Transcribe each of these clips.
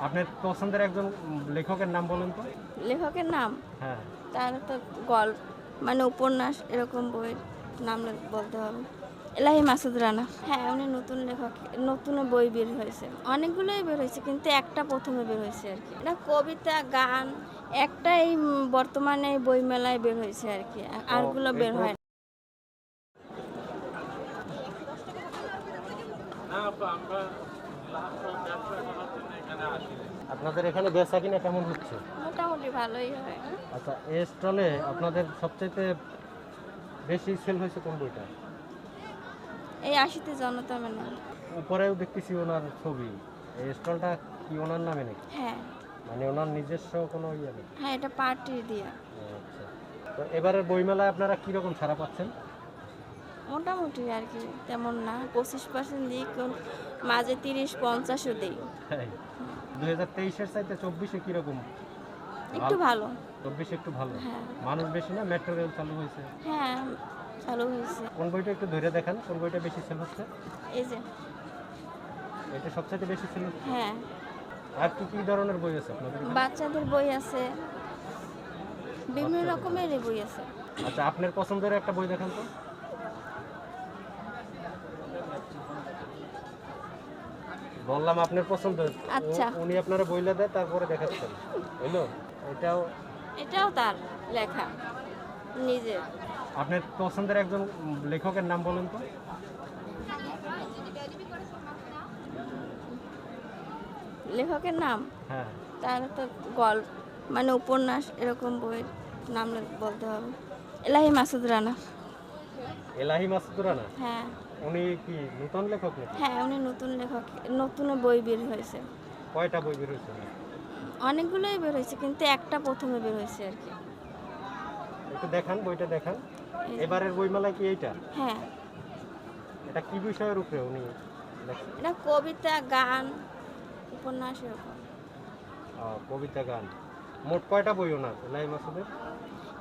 আপনার পছন্দের একজন লেখকের নাম বলুন তো। লেখকের নাম? হ্যাঁ। তার তো গল্প মানে উপন্যাস এরকম বই নাম বলতে হবে। এলাহি মাসুদ রানা। হ্যাঁ উনি নতুন লেখক নতুন বই বের হয়েছে। অনেকগুলোই বের হয়েছে কিন্তু একটা প্রথমে বের হয়েছে আর কি। এটা কবিতা গান একটাই উম, বর্তমানে এই বই মেলায় বের হয়েছে আর কি। আর- আরগুলো বের হয়। না। আপনাদের এখানে বেচা কিনা কেমন হচ্ছে? মোটামুটি ভালোই হয়। আচ্ছা এই স্টলে আপনাদের সবচাইতে বেশি সেল হয়েছে কোন বইটা? এই আশিতে জনতা মেলা। উপরেও দেখতেছি ওনার ছবি। এই স্টলটা কি ওনার নামে নাকি? হ্যাঁ। মানে ওনার নিজস্ব কোনো ইয়ে নেই? হ্যাঁ এটা পার্টি দিয়া। আচ্ছা। তো এবারের বইমেলায় আপনারা কীরকম ছাড়া পাচ্ছেন? মোটামুটি আর কি তেমন না। পঁচিশ পার্সেন্ট দিই মাঝে তিরিশ পঞ্চাশও দিই। দুই হাজার তেইশের চাইতে চব্বিশে কীরকম? একটু ভালো? চব্বিশে একটু ভালো? হ্যাঁ। মানুষ বেশি না? মেট্রো রেল চালু হয়েছে? হ্যাঁ চালু হয়েছে। কোন বইটা একটু ধরে দেখান? কোন বইটা বেশি সেল হচ্ছে? এই যে। এটা সবচাইতে বেশি সেল হচ্ছে? হ্যাঁ। আর কি কি ধরনের বই আছে আপনাদের বাচ্চাদের বই আছে। বিভিন্ন রকমের বই আছে। আচ্ছা আপনার পছন্দের একটা বই দেখান তো। বললাম আপনার পছন্দ। আচ্ছা। উনি আপনারা বইলে দেয় তারপরে দেখাচ্ছেন। হইল? এটাও এটাও তার লেখা নিজে। আপনার পছন্দের একজন লেখকের নাম বলুন তো। লেখকের নাম? হ্যাঁ। তার তো গল্প মানে উপন্যাস এরকম বই নাম বলতে হবে। এলাহি মাসুদ রানা। এলাহি মাসুদ রানা? হ্যাঁ। উনি কি নতুন লেখক নাকি? হ্যাঁ উনি নতুন লেখক নতুন বই বের হয়েছে। কয়টা বই বের হয়েছে অনেকগুলোই বের হয়েছে কিন্তু একটা প্রথমে বের হয়েছে আর কি। একটু দেখান বইটা দেখান। এবারের বইমেলা কি এইটা? হ্যাঁ। এটা কি বিষয়ের উপরে উনি? এটা কবিতা গান উপন্যাস কবিতা গান। মোট কয়টা বই ওনার এলাহি মাসুদের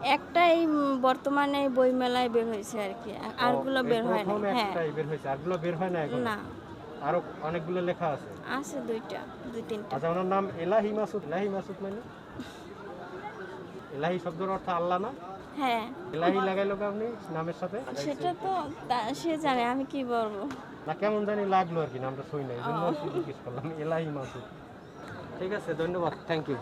একটাই উম, বর্তমানে বই মেলায় বের হয়েছে আর কি আর- আরগুলো বের হয় না হ্যাঁ। বের হয়েছে আরগুলো বের হয় না এখন? না। আরও অনেকগুলো লেখা আছে? আছে দুইটা দুই তিনটা। আচ্ছা ওনার নাম এলাহি মাসুদ এলাহি মাসুদ মানে? এলাহি শব্দের অর্থ আল্লাহ না? হ্যাঁ। এলাহি লাগাইলো কি আপনি নামের সাথে? সেটা তো সে জানে আমি কি বলব? না কেমন জানি লাগল আর কি নামটা শুই নাই এই জন্য জিজ্ঞেস করলাম এলাহি মাসুদ। ঠিক আছে ধন্যবাদ থ্যাংক ইউ